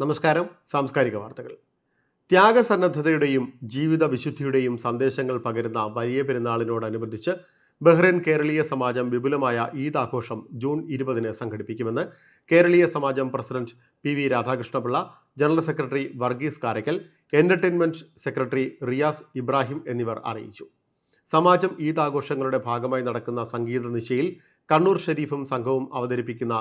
നമസ്കാരം. സാംസ്കാരിക വാർത്തകൾ. ത്യാഗസന്നദ്ധതയുടെയും ജീവിത വിശുദ്ധിയുടെയും സന്ദേശങ്ങൾ പകരുന്ന വലിയ പെരുന്നാളിനോടനുബന്ധിച്ച് ബഹ്റൈൻ കേരളീയ സമാജം വിപുലമായ ഈദ് ആഘോഷം ജൂൺ ഇരുപതിന് സംഘടിപ്പിക്കുമെന്ന് Keraleeya Samajam president P V Radhakrishnapillai general secretary Varghese Karakkal entertainment secretary Riyas Ibrahim എന്നിവർ അറിയിച്ചു. സമാജം ഈദ് ആഘോഷങ്ങളുടെ ഭാഗമായി നടക്കുന്ന സംഗീത നിശയിൽ കണ്ണൂർ ഷെരീഫും സംഘവും അവതരിപ്പിക്കുന്ന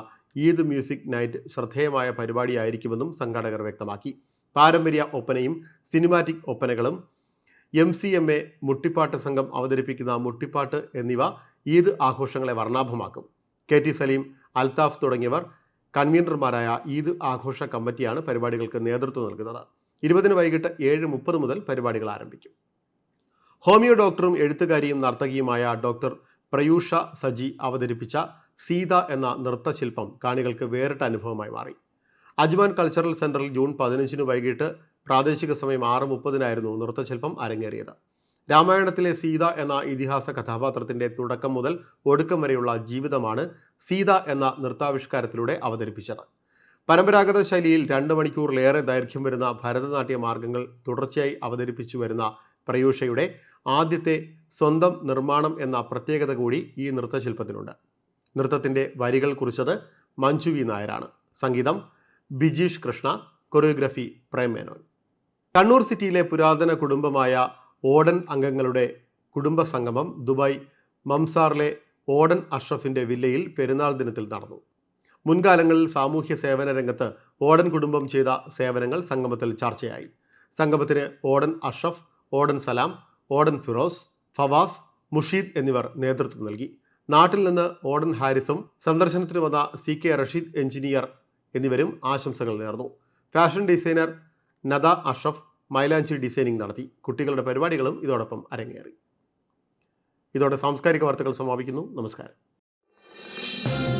ഈദ് മ്യൂസിക് നൈറ്റ് ശ്രദ്ധേയമായ പരിപാടിയായിരിക്കുമെന്നും സംഘാടകർ വ്യക്തമാക്കി. പാരമ്പര്യ ഒപ്പനയും സിനിമാറ്റിക് ഒപ്പനകളും എം സി എം എ മുട്ടിപ്പാട്ട് സംഘം അവതരിപ്പിക്കുന്ന മുട്ടിപ്പാട്ട് എന്നിവ ഈദ് ആഘോഷങ്ങളെ വർണാഭമാക്കും. കെ ടി സലീം അൽതാഫ് തുടങ്ങിയവർ കൺവീനർമാരായ ഈദ് ആഘോഷ കമ്മിറ്റിയാണ് പരിപാടികൾക്ക് നേതൃത്വം നൽകുന്നത്. ഇരുപതിന് വൈകിട്ട് ഏഴ് മുപ്പത് മുതൽ പരിപാടികൾ ആരംഭിക്കും. ഹോമിയോ ഡോക്ടറും എഴുത്തുകാരിയും നർത്തകിയുമായ ഡോക്ടർ പ്രയൂഷ സജി അവതരിപ്പിച്ച സീത എന്ന നൃത്തശില്പം കാണികൾക്ക് വേറിട്ട അനുഭവമായി മാറി. അജ്മാൻ കൾച്ചറൽ സെന്ററിൽ ജൂൺ പതിനഞ്ചിന് വൈകിട്ട് പ്രാദേശിക സമയം ആറ് മുപ്പതിനായിരുന്നു നൃത്തശില്പം അരങ്ങേറിയത്. രാമായണത്തിലെ സീത എന്ന ഇതിഹാസ കഥാപാത്രത്തിന്റെ തുടക്കം മുതൽ ഒടുക്കം വരെയുള്ള ജീവിതമാണ് സീത എന്ന നൃത്താവിഷ്കാരത്തിലൂടെ അവതരിപ്പിച്ചത്. പരമ്പരാഗത ശൈലിയിൽ രണ്ട് മണിക്കൂറിലേറെ ദൈർഘ്യം വരുന്ന ഭരതനാട്യ മാർഗങ്ങൾ തുടർച്ചയായി അവതരിപ്പിച്ചു വരുന്ന പ്രയൂഷയുടെ ആദ്യത്തെ സ്വന്തം നിർമ്മാണം എന്ന പ്രത്യേകത കൂടി ഈ നൃത്തശില്പത്തിനുണ്ട്. നൃത്തത്തിന്റെ വരികൾ കുറിച്ചത് മഞ്ജു വി. നായരാണ്. സംഗീതം ബിജീഷ് കൃഷ്ണ കൊറിയോഗ്രഫി പ്രേം മേനോൻ. കണ്ണൂർ സിറ്റിയിലെ പുരാതന കുടുംബമായ ഓടൻ അംഗങ്ങളുടെ കുടുംബ സംഗമം ദുബായ് മംസാറിലെ ഓടൻ അഷ്റഫിന്റെ വില്ലയിൽ പെരുന്നാൾ ദിനത്തിൽ നടന്നു. മുൻകാലങ്ങളിൽ സാമൂഹ്യ സേവന രംഗത്ത് ഓടൻ കുടുംബം ചെയ്ത സേവനങ്ങൾ സംഗമത്തിൽ ചർച്ചയായി. സംഗമത്തിന് ഓടൻ അഷ്റഫ് ഓടൻ സലാം ഓടൻ ഫിറോസ് ഫവാസ് മുഷീദ് എന്നിവർ നേതൃത്വം നൽകി. നാട്ടിൽ നിന്ന് ഓടൻ ഹാരിസും സന്ദർശനത്തിന് വന്ന സി കെ റഷീദ് എഞ്ചിനീയർ എന്നിവരും ആശംസകൾ നേർന്നു. ഫാഷൻ ഡിസൈനർ നദ അഷ്റഫ് മൈലാഞ്ചി ഡിസൈനിങ് നടത്തി. കുട്ടികളുടെ പരിപാടികളും ഇതോടൊപ്പം അരങ്ങേറി. ഇതോടെ സാംസ്കാരിക വാർത്തകൾ സമാപിക്കുന്നു. നമസ്കാരം.